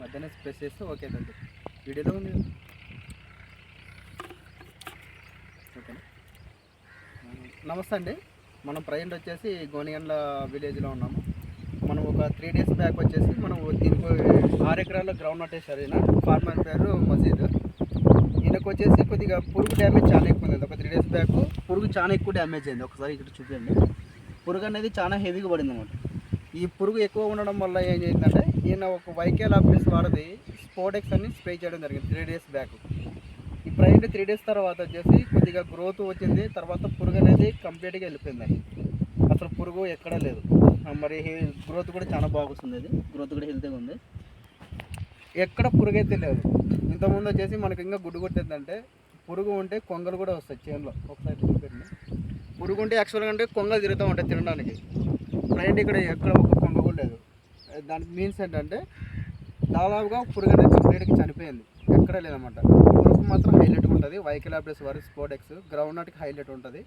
మధ్యాహ్నం స్ప్రెస్ చేస్తే ఓకే తండ్రి వీడియోలో ఉంది. ఓకేనా నమస్తే అండి. మనం ప్రజెంట్ వచ్చేసి గోనిగండ్ల విలేజ్లో ఉన్నాము. మనం ఒక త్రీ డేస్ బ్యాక్ వచ్చేసి మనం దీనికి ఆరు ఎకరాల గ్రౌండ్ నట్ వేసారు ఈయన. ఫార్మర్ పేరు మసీద్. ఈయనకు వచ్చేసి కొద్దిగా పురుగు డ్యామేజ్ చాలా ఎక్కువ ఉంది. ఒక త్రీ డేస్ బ్యాక్ పురుగు చాలా ఎక్కువ డ్యామేజ్ అయింది. ఒకసారి ఇక్కడ చూపించండి పురుగు అనేది చాలా హెవీగా పడింది అన్నమాట ఈ పురుగు ఎక్కువ ఉండడం వల్ల ఏం చేసిందంటే ఈయన ఒక వైకేల్ ఆఫీస్ వాడది స్పోడెక్స్ అని స్ప్రే చేయడం జరిగింది త్రీ డేస్ బ్యాక్ ఈ ప్రజెంట్ త్రీ డేస్ తర్వాత వచ్చేసి కొద్దిగా గ్రోత్ వచ్చింది తర్వాత పురుగు అనేది కంప్లీట్గా వెళ్ళిపోయింది. అసలు పురుగు ఎక్కడా లేదు. మరి గ్రోత్ కూడా చాలా బాగుంది ఇది. గ్రోత్ కూడా హెల్తీగా ఉంది. ఎక్కడ పురుగు అయితే లేదు. ఇంతకుముందు వచ్చేసి మనకి ఇంకా గుడ్డు కొట్టేందంటే పురుగు ఉంటే కొంగలు కూడా వస్తాయి చేనులో ఒకసారి చూపెట్టండి పురుగు ఉంటే యాక్చువల్గా అంటే కొంగలు తిరుగుతూ ఉంటాయి తినడానికి. ప్రజెంట్ ఇక్కడ ఎక్కడ ఒక కొంగ కూడా లేదు. దానికి మీన్స్ ఏంటంటే దాదాపుగా పురుగు అనేది కంప్లీట్గా చనిపోయింది. ఎక్కడ లేదన్నమాట. పురుగు మాత్రం హైలైట్ ఉంటుంది. వైకిల్ అప్డేస్ వారి స్పోడెక్స్ గ్రౌండ్ నట్కి హైలైట్ ఉంటుంది.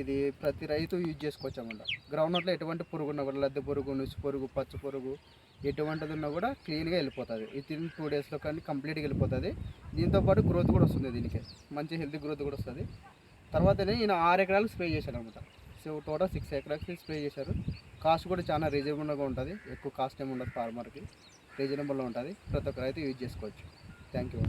ఇది ప్రతి రైతు యూజ్ చేసుకోవచ్చు అనమాట గ్రౌండ్ నట్లో ఎటువంటి పురుగు ఉన్నా కూడా లద్దె పురుగు నుసి పురుగు పచ్చ పురుగు ఎటువంటిది ఉన్నా కూడా క్లీన్గా వెళ్ళిపోతుంది. విత్ ఇన్ టూ డేస్లో కానీ కంప్లీట్గా వెళ్ళిపోతుంది. దీంతో పాటు గ్రోత్ కూడా వస్తుంది దీనికి. మంచి హెల్తీ గ్రోత్ కూడా వస్తుంది. తర్వాతనే ఈయన ఆరు ఎకరాలు స్ప్రే చేశాడు అనమాట సో టోటల్ సిక్స్ ఎకరాలకి స్ప్రే చేశారు. కాస్ట్ కూడా చాలా రీజనబుల్గా ఉంటుంది. ఎక్కువ కాస్ట్ ఏమి ఉండదు ఫార్మర్కి రీజనబుల్గా ఉంటుంది. ప్రతి ఒక్క రైతు యూజ్ చేసుకోవచ్చు. Thank you